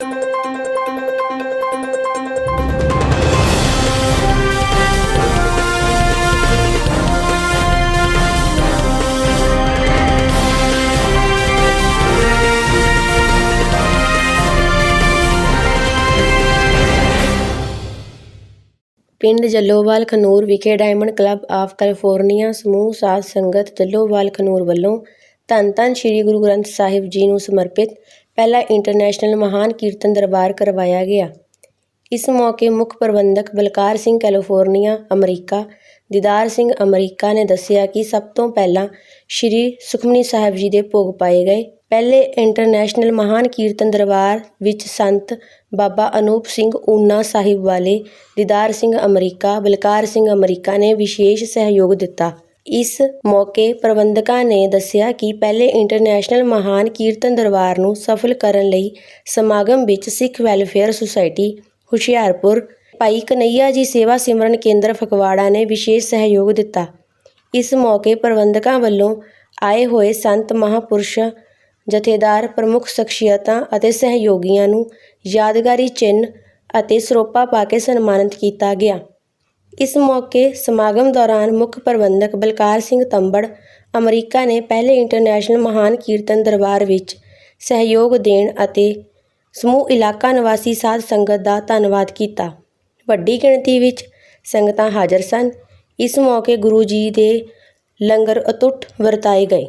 ਪਿੰਡ ਜੱਲੋਵਾਲ ਖਨੂਰ ਵਿਖੇ diamond club of California ਸਮੂਹ ਸਾਧ ਸੰਗਤ ਜੱਲੋਵਾਲ ਖਨੂਰ ਵੱਲੋਂ ਧੰਨ ਧੰਨ ਸ੍ਰੀ ਗੁਰੂ ਗ੍ਰੰਥ ਸਾਹਿਬ ਜੀ ਨੂੰ ਸਮਰਪਿਤ ਪਹਿਲਾ ਇੰਟਰਨੈਸ਼ਨਲ ਮਹਾਨ ਕੀਰਤਨ ਦਰਬਾਰ ਕਰਵਾਇਆ ਗਿਆ। ਇਸ ਮੌਕੇ ਮੁੱਖ ਪ੍ਰਬੰਧਕ Balkar Singh California, America, Didar Singh America ਨੇ ਦੱਸਿਆ ਕਿ ਸਭ ਤੋਂ ਪਹਿਲਾਂ ਸ੍ਰੀ ਸੁਖਮਨੀ ਸਾਹਿਬ ਜੀ ਦੇ ਭੋਗ ਪਾਏ ਗਏ। ਪਹਿਲੇ ਇੰਟਰਨੈਸ਼ਨਲ ਮਹਾਨ ਕੀਰਤਨ ਦਰਬਾਰ ਵਿੱਚ ਸੰਤ ਬਾਬਾ ਅਨੂਪ ਸਿੰਘ ਊਨਾ ਸਾਹਿਬ ਵਾਲੇ ਦੀਦਾਰ ਸਿੰਘ ਅਮਰੀਕਾ, ਬਲਕਾਰ ਸਿੰਘ ਅਮਰੀਕਾ ਨੇ ਵਿਸ਼ੇਸ਼ ਸਹਿਯੋਗ ਦਿੱਤਾ। ਇਸ ਮੌਕੇ ਪ੍ਰਬੰਧਕਾਂ ਨੇ ਦੱਸਿਆ ਕਿ ਪਹਿਲੇ ਇੰਟਰਨੈਸ਼ਨਲ ਮਹਾਨ ਕੀਰਤਨ ਦਰਬਾਰ ਨੂੰ ਸਫਲ ਕਰਨ ਲਈ ਸਮਾਗਮ ਵਿੱਚ ਸਿੱਖ ਵੈਲਫੇਅਰ ਸੁਸਾਇਟੀ, ਹੁਸ਼ਿਆਰਪੁਰ, ਭਾਈ ਕਨਈਆ ਜੀ ਸੇਵਾ ਸਿਮਰਨ ਕੇਂਦਰ ਫਗਵਾੜਾ ਨੇ ਵਿਸ਼ੇਸ਼ ਸਹਿਯੋਗ ਦਿੱਤਾ। ਇਸ ਮੌਕੇ ਪ੍ਰਬੰਧਕਾਂ ਵੱਲੋਂ ਆਏ ਹੋਏ ਸੰਤ ਮਹਾਪੁਰਸ਼ਾਂ, ਜਥੇਦਾਰ ਪ੍ਰਮੁੱਖ ਸ਼ਖਸੀਅਤਾਂ ਅਤੇ ਸਹਿਯੋਗੀਆਂ ਨੂੰ ਯਾਦਗਾਰੀ ਚਿੰਨ੍ਹ ਅਤੇ ਸਰੋਪਾ ਪਾ ਕੇ ਸਨਮਾਨਿਤ ਕੀਤਾ ਗਿਆ। ਇਸ ਮੌਕੇ ਸਮਾਗਮ ਦੌਰਾਨ ਮੁੱਖ ਪ੍ਰਬੰਧਕ ਬਲਕਾਰ ਸਿੰਘ ਤੰਬੜ ਅਮਰੀਕਾ ਨੇ ਪਹਿਲੇ ਇੰਟਰਨੈਸ਼ਨਲ ਮਹਾਨ ਕੀਰਤਨ ਦਰਬਾਰ ਵਿੱਚ ਸਹਿਯੋਗ ਦੇਣ ਅਤੇ ਸਮੂਹ ਇਲਾਕਾ ਨਿਵਾਸੀ ਸਾਧ ਸੰਗਤ ਦਾ ਧੰਨਵਾਦ ਕੀਤਾ। ਵੱਡੀ ਗਿਣਤੀ ਵਿੱਚ ਸੰਗਤਾਂ ਹਾਜ਼ਰ ਸਨ। ਇਸ ਮੌਕੇ ਗੁਰੂ ਜੀ ਦੇ ਲੰਗਰ ਅਤੁੱਟ ਵਰਤਾਏ ਗਏ।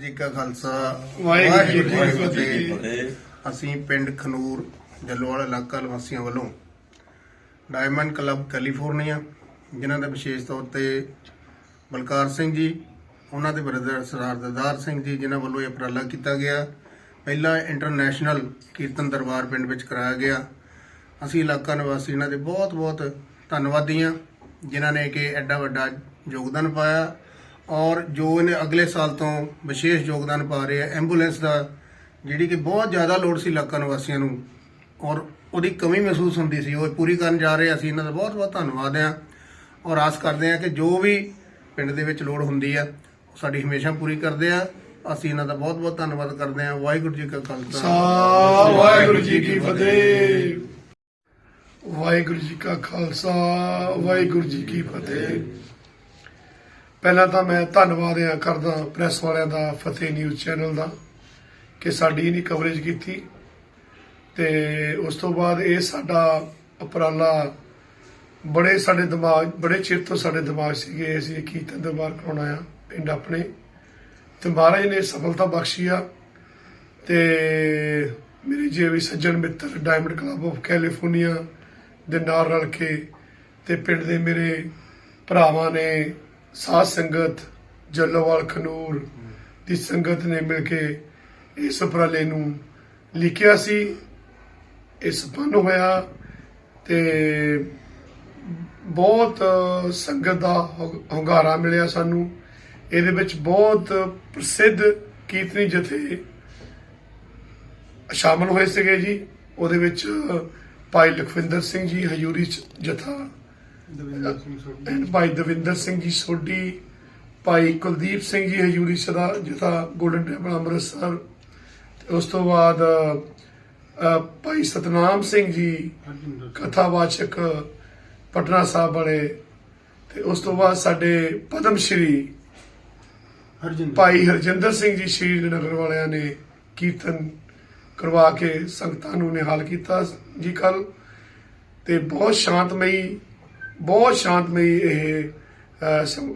ਜੀ ਕਾ ਖਾਲਸਾ ਵਾਹਿਗੁਰੂ ਜੀ ਕੀ ਫਤਿਹ। ਅਸੀਂ ਪਿੰਡ ਖਨੂਰ ਜੱਲੋਵਾਲ ਇਲਾਕਾ ਨਿਵਾਸੀਆਂ ਵੱਲੋਂ ਡਾਇਮੰਡ ਕਲੱਬ ਕੈਲੀਫੋਰਨੀਆ, ਜਿਨ੍ਹਾਂ ਦਾ ਵਿਸ਼ੇਸ਼ ਤੌਰ ਤੇ ਬਲਕਾਰ ਸਿੰਘ ਜੀ, ਉਹਨਾਂ ਦੇ ਬ੍ਰਦਰ ਸਰਦਾਰ ਦਰਦਾਰ ਸਿੰਘ ਜੀ, ਜਿਨ੍ਹਾਂ ਵੱਲੋਂ ਇਹ ਉਪਰਾਲਾ ਕੀਤਾ ਗਿਆ। ਪਹਿਲਾ ਇੰਟਰਨੈਸ਼ਨਲ ਕੀਰਤਨ ਦਰਬਾਰ ਪਿੰਡ ਵਿੱਚ ਕਰਾਇਆ ਗਿਆ। ਅਸੀਂ ਇਲਾਕਾ ਨਿਵਾਸੀ ਇਹਨਾਂ ਦੇ ਬਹੁਤ ਬਹੁਤ ਧੰਨਵਾਦੀ ਹਾਂ, ਜਿਨ੍ਹਾਂ ਨੇ ਕਿ ਐਡਾ ਵੱਡਾ ਯੋਗਦਾਨ ਪਾਇਆ ਔਰ ਜੋ ਇਹਨੇ ਅਗਲੇ ਸਾਲ ਤੋਂ ਵਿਸ਼ੇਸ਼ ਯੋਗਦਾਨ ਪਾ ਰਹੇ ਆ ਐਂਬੂਲੈਂਸ ਦਾ, ਜਿਹੜੀ ਕਿ ਬਹੁਤ ਜ਼ਿਆਦਾ ਲੋੜ ਸੀ ਇਲਾਕਾ ਨਿਵਾਸੀਆਂ ਨੂੰ ਔਰ ਉਹਦੀ ਕਮੀ ਮਹਿਸੂਸ ਹੁੰਦੀ ਸੀ, ਉਹ ਪੂਰੀ ਕਰਨ ਜਾ ਰਹੇ ਅਸੀਂ ਇਹਨਾਂ ਦਾ ਬਹੁਤ ਬਹੁਤ ਧੰਨਵਾਦ ਆ ਔਰ ਆਸ ਕਰਦੇ ਆ ਕਿ ਜੋ ਵੀ ਪਿੰਡ ਦੇ ਵਿੱਚ ਲੋੜ ਹੁੰਦੀ ਆ, ਉਹ ਸਾਡੀ ਹਮੇਸ਼ਾ ਪੂਰੀ ਕਰਦੇ ਆ। ਅਸੀਂ ਇਹਨਾਂ ਦਾ ਬਹੁਤ ਬਹੁਤ ਧੰਨਵਾਦ ਕਰਦੇ ਆ ਵਾਹਿਗੁਰੂ ਜੀ ਕਾ ਖਾਲਸਾ। ਵਾਹਿਗੁਰੂ ਜੀ ਕੀ ਫਤਿਹ। ਵਾਹਿਗੁਰੂ ਜੀ ਕਾ ਖਾਲਸਾ, ਵਾਹਿਗੁਰੂ ਜੀ ਕੀ ਫਤਿਹ। ਪਹਿਲਾਂ ਤਾਂ ਮੈਂ ਧੰਨਵਾਦ ਆ ਕਰਦਾ ਪ੍ਰੈਸ ਵਾਲਿਆਂ ਦਾ ਫਤਿਹ ਨਿਊਜ਼ ਚੈਨਲ ਦਾ ਕਿ ਸਾਡੀ ਨਹੀਂ ਕਵਰੇਜ ਕੀਤੀ। ਤੇ ਉਸ ਤੋਂ ਬਾਅਦ ਇਹ ਸਾਡਾ ਉਪਰਾਲਾ ਬੜੇ ਸਾਡੇ ਦਿਮਾਗ, ਬੜੇ ਚਿਰ ਤੋਂ ਸਾਡੇ ਦਿਮਾਗ ਸੀਗੇ, ਅਸੀਂ ਇਹ ਕੀਰਤਨ ਦਰਬਾਰ ਕਰਾਉਣਾ ਆ ਪਿੰਡ ਆਪਣੇ। ਤੇ ਮਹਾਰਾਜ ਨੇ ਸਫਲਤਾ ਬਖਸ਼ੀ ਆ। ਤੇ ਮੇਰੇ ਜੇ ਵੀ ਸੱਜਣ ਮਿੱਤਰ ਡਾਇਮੰਡ ਕਲੱਬ ਆਫ ਕੈਲੀਫੋਰਨੀਆ ਦੇ ਨਾਲ ਰਲ ਕੇ ਤੇ ਪਿੰਡ ਦੇ ਮੇਰੇ ਭਰਾਵਾਂ ਨੇ ਸਾਧ ਸੰਗਤ, ਜੱਲੋਵਾਲ ਖਨੂਰ ਦੀ ਸੰਗਤ ਨੇ ਮਿਲ ਕੇ ਇਸ ਉਪਰਾਲੇ ਨੂੰ ਲਿਖਿਆ ਸੀ। ਇਹ ਸੰਪੰਨ ਹੋਇਆ ਤੇ ਬਹੁਤ ਸੰਗਤ ਦਾ ਹੁੰਗਾਰਾ ਮਿਲਿਆ ਸਾਨੂੰ। ਇਹਦੇ ਵਿੱਚ ਬਹੁਤ ਪ੍ਰਸਿੱਧ ਕੀਰਤਨੀ ਜਥੇ ਸ਼ਾਮਲ ਹੋਏ ਸੀਗੇ ਜੀ। ਉਹਦੇ ਵਿੱਚ ਭਾਈ ਲਖਵਿੰਦਰ ਸਿੰਘ ਜੀ ਹਯੂਰੀ ਚ- ਜਥਾ। ਭਾਈ ਦਵਿੰਦਰ ਸਿੰਘ ਜੀ ਸੋਢੀ ਭਾਈ ਕੁਲਦੀਪ ਸਿੰਘ ਜੀ ਹਯੂਰੀ ਸਦਾ ਜਥਾ ਗੋਲਡਨ ਟੈਂਪਲ ਅੰਮ੍ਰਿਤਸਰ। ਉਸ ਤੋਂ ਬਾਅਦ ਭਾਈ ਸਤਨਾਮ ਸਿੰਘ ਜੀ ਕਥਾਵਾਚਕ ਪਟਨਾ ਸਾਹਿਬ ਵਾਲੇ ਤੇ ਉਸ ਤੋਂ ਬਾਅਦ ਸਾਡੇ ਪਦਮ ਸ਼੍ਰੀ ਭਾਈ ਹਰਜਿੰਦਰ ਸਿੰਘ ਜੀ ਸ਼੍ਰੀ ਨਗਰ ਵਾਲਿਆਂ ਨੇ ਕੀਰਤਨ ਕਰਵਾ ਕੇ ਸੰਗਤਾਂ ਨੂੰ ਨਿਹਾਲ ਕੀਤਾ ਜੀ ਕੱਲ ਤੇ ਬਹੁਤ ਸ਼ਾਂਤਮਈ ਬਹੁਤ ਸ਼ਾਂਤਮਈ ਇਹ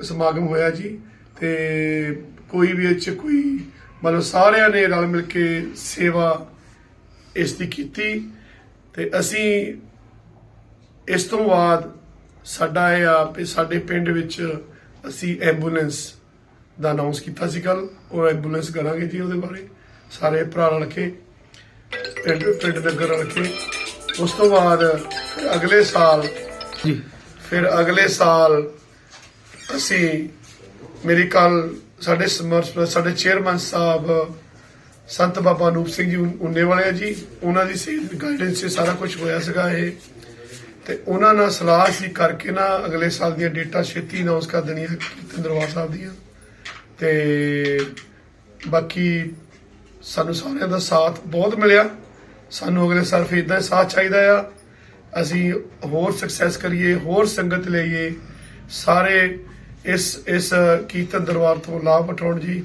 ਸਮਾਗਮ ਹੋਇਆ ਜੀ। ਤੇ ਕੋਈ ਵੀ 'ਚ ਕੋਈ ਮਤਲਬ ਸਾਰਿਆਂ ਨੇ ਰਲ ਮਿਲ ਕੇ ਸੇਵਾ ਇਸ ਦੀ ਕੀਤੀ ਤੇ ਅਸੀਂ ਇਸ ਤੋਂ ਬਾਅਦ ਸਾਡਾ ਇਹ ਆ ਵੀ ਸਾਡੇ ਪਿੰਡ ਵਿੱਚ ਅਸੀਂ ਐਂਬੂਲੈਂਸ ਦਾ ਅਨਾਉਂਸ ਕੀਤਾ ਸੀ ਕੱਲ ਉਹ ਐਂਬੂਲੈਂਸ ਕਰਾਂਗੇ ਜੀ ਉਹਦੇ ਬਾਰੇ ਸਾਰੇ ਭਰਾ ਰਲ ਕੇ ਪਿੰਡ ਪਿੰਡ ਨਗਰ ਰਲ ਕੇ। ਉਸ ਤੋਂ ਬਾਅਦ ਅਗਲੇ ਸਾਲ ਜੀ। ਫਿਰ ਅਗਲੇ ਸਾਲ ਅਸੀਂ ਮੇਰੀ ਕੱਲ ਸਾਡੇ ਸਮਰਥ ਸਾਡੇ ਚੇਅਰਮੈਨ ਸਾਹਿਬ ਸੰਤ ਬਾਬਾ ਅਨੂਪ ਸਿੰਘ ਜੀ ਉਨ- ਉਨੇ ਵਾਲੇ ਆ ਜੀ। ਉਹਨਾਂ ਦੀ ਸੇਧ ਗਾਈਡੈਂਸ 'ਚ ਸਾਰਾ ਕੁਝ ਹੋਇਆ ਸੀਗਾ ਇਹ। ਤੇ ਉਹਨਾਂ ਨਾਲ ਸਲਾਹ ਸੀ ਕਰਕੇ ਨਾ ਅਗਲੇ ਸਾਲ ਦੀਆਂ ਡੇਟਾਂ ਛੇਤੀ ਅਨਾਉਂਸ ਕਰ ਦੇਣੀਆਂ ਕੀਰਤਨ ਦਰਬਾਰ ਸਾਹਿਬ ਦੀਆਂ। ਤੇ ਬਾਕੀ ਸਾਨੂੰ ਸਾਰਿਆਂ ਦਾ ਸਾਥ ਬਹੁਤ ਮਿਲਿਆ। ਸਾਨੂੰ ਅਗਲੇ ਸਾਲ ਫਿਰ ਇਦਾਂ ਹੀ ਸਾਥ ਚਾਹੀਦਾ ਆ। ਅਸੀਂ ਹੋਰ ਸਕਸੈਸ ਕਰੀਏ, ਹੋਰ ਸੰਗਤ ਲਈਏ। ਸਾਰੇ ਇਸ ਇਸ ਕੀਰਤਨ ਦਰਬਾਰ ਤੋਂ ਲਾਭ ਉਠਾਉਣ ਜੀ।